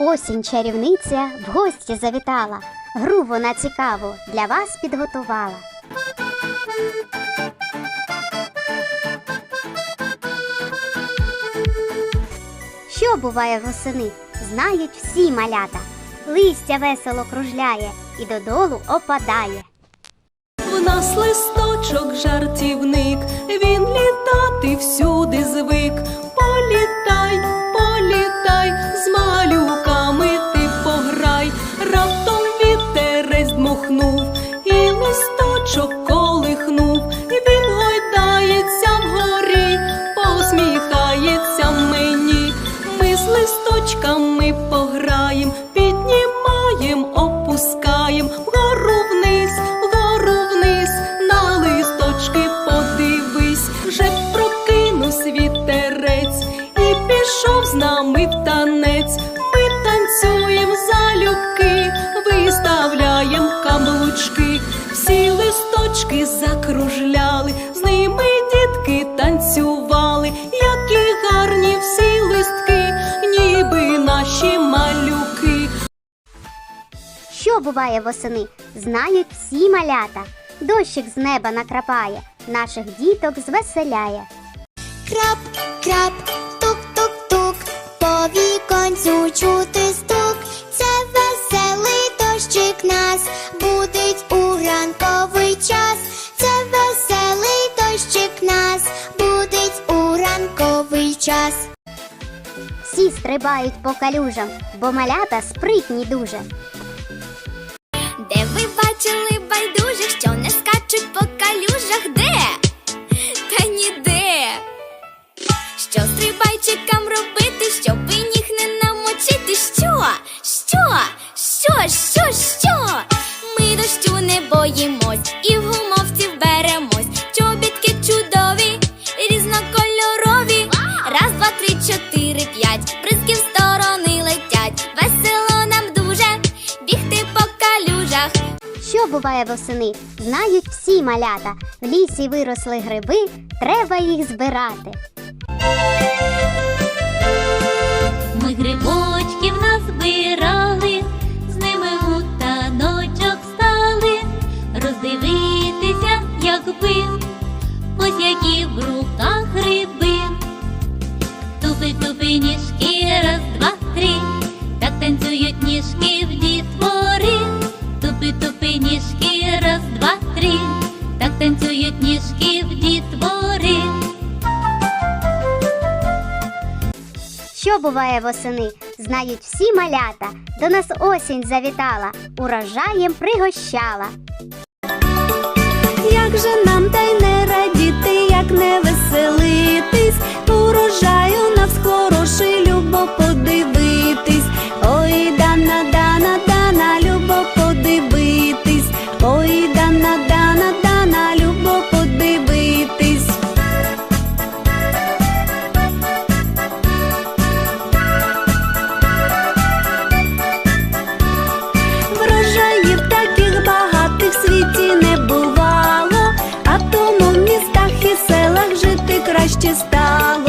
Осінь чарівниця в гості завітала. Гру вона цікаву для вас підготувала. Що буває восени, знають всі малята. Листя весело кружляє і додолу опадає. В нас листочок жартівник, він літати всюди звик. Політай, політай, з малюками ти пограй. Раптом вітерець дмухнув, і листочок з нами в танець. Ми танцюєм залюбки, виставляєм каблучки, всі листочки закружляли, з ними дітки танцювали, які гарні всі листки, ніби наші малюки. Що буває восени, знають всі малята. Дощик з неба накрапає, наших діток звеселяє. Крап, крап, час. Всі стрибають по калюжам, бо малята спритні дуже. Де ви бачили байдужих, Що буває восени, знають всі малята. В лісі виросли гриби, треба їх збирати. Ми грибочків назбирали, з ними у таночок стали, роздивитися, якби, ось які в руках гриби. Тупи, тупи, ніжки, раз, два, три, так танцюють ніжки в Що буває восени, знають всі малята. До нас осінь завітала, урожаєм пригощала. Як же нам та й не краще стало.